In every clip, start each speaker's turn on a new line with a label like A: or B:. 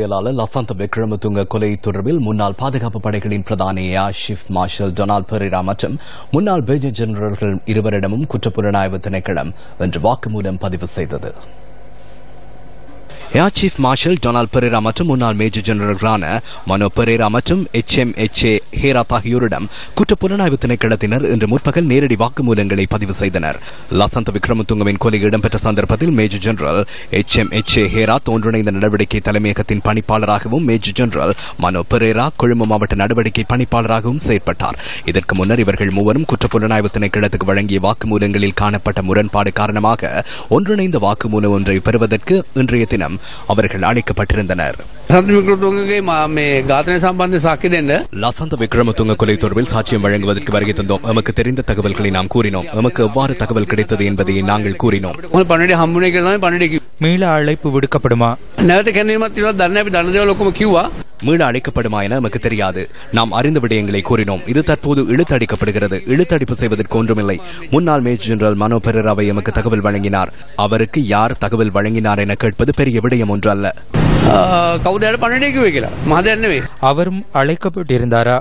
A: செயலாளர் லசந்த விக்ரமதுங்க கொலை தொடர்பில் முன்னாள் பாதுகாப்பு படைகளின் பிரதான ஏர் மார்ஷல் டொனால்ட் பெரேரா மற்றும் முன்னாள் மேஜர் ஜெனரல்கள் இருவரிடமும் குற்றப்புலனாய்வு திணைக்களம் இன்று வாக்குமூலம் பதிவு செய்தது. Air chief marshal Donald Perera மற்றும் முன்னாள் மேஜர் ஜெனரல்களான மனோ பெரேரா மற்றும் H M H A Herath ஆகியோரிடம் குற்றப்புலனாய்வு திணைக்களத்தினர் இன்று முற்பகல் நேரடி வாக்குமூலங்களை பதிவு செய்தனர். லசந்த விக்ரமதுங்கவின் கொலை இடம்பெற்ற சந்தர்ப்பத்தில் major general H M H A Herath ஒன்றிணைந்த நடவடிக்கை தலைமையகத்தின் பணிப்பாளராகவும் மேஜர் ஜெனரல் மனோ பெரேரா கொழும்பு மாவட்ட நடவடிக்கை பணிப்பாளராகவும் செயற்பட்டார். இதற்கு முன்னர் இவர்கள் மூவரும் குற்றப்புலனாய்வு திணைக்களத்துக்கு வழங்கிய வாக்குமூலங்களில் காணப்பட்ட முரண்பாடு காரணமாக ஒன்றிணைந்த வாக்குமூலம் ஒன்றை பெறுவதற்கு இன்றைய தினம் அவர்கள் அழைக்கப்பட்டிருந்தனர் லசந்த விக்ரமதுங்க கொலை தொடர்பில் சாட்சியம் வழங்குவதற்கு வருகை தந்தோம். எமக்கு தெரிந்த தகவல்களை நாம் கூறினோம். எமக்கு எவ்வாறு தகவல் கிடைத்தது என்பதை நாங்கள் கூறினோம்.
B: பன்னெண்டு
C: மீள அழைப்பு விடுக்கப்படுமா?
A: மீள அழைக்கப்படுமா என நமக்கு தெரியாது. நாம் அறிந்த விடயங்களை கூறினோம். இது தற்போது இழுத்தடிக்கப்படுகிறது. இழுத்தடிப்பு செய்வதற்கு ஒன்றுமில்லை. முன்னாள் மேஜர் ஜெனரல் மனோ பெரராவை எமக்கு தகவல் வழங்கினார். அவருக்கு யார் தகவல் வழங்கினார் என கேட்பது பெரிய விடயம் ஒன்று அல்ல
B: අ, කවුද යාට පණඩි කිව්වේ කියලා. මහදයන් නෙවෙයි.
C: அவரும் அழைக்கப்பட்டிருந்தாரா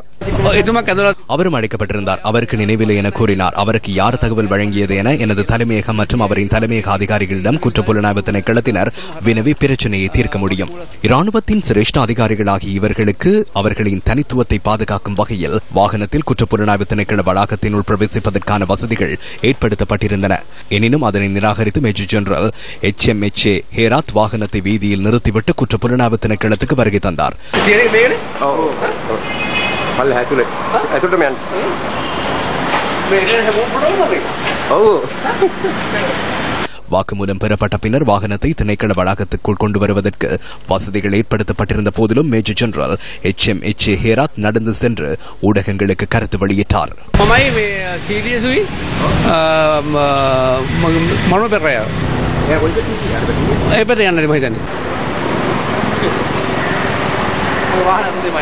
B: එතුමා කැඳවලා
A: அவரும் அழைக்கப்பட்டிருந்தார் அவருக்கு நினைவில்லை என கூறினார் அவருக்கு யார் தகவல் வழங்கியது என எனது தலைமையகம் மற்றும் அவரின் தலைமையக அதிகாரிகளிடம் குற்றப்புலனாய்வு திணைக்களத்தினர் வினவி பிரச்சனையை தீர்க்க முடியும் இராணுவத்தின் சிரேஷ்ட அதிகாரிகளாகிய இவர்களுக்கு அவர்களின் தனித்துவத்தை பாதுகாக்கும் வகையில் வாகனத்தில் குற்றப்புலனாய்வு திணைக்கள வளாகத்தினுள் பிரவேசிப்பதற்கான வசதிகள் ஏற்படுத்தப்பட்டிருந்தன எனினும் அதனை நிராகரித்து major general H M H A Herath வாகனத்தை வீதியில் நிறுத்திவிட்டு குற்ற புலனாய்வு திணைக்களத்துக்கு வருகை தந்தார் வாக்குமூலம் பெறப்பட்ட பின்னர் வாகனத்தை திணைக்கள வளாகத்துக்குள் கொண்டு வருவதற்கு வசதிகள் ஏற்படுத்தப்பட்டிருந்த போதிலும் major general H M H A Herath நடந்து சென்று ஊடகங்களுக்கு கருத்து வெளியிட்டார்
B: மனோ 十八了兄弟
D: 们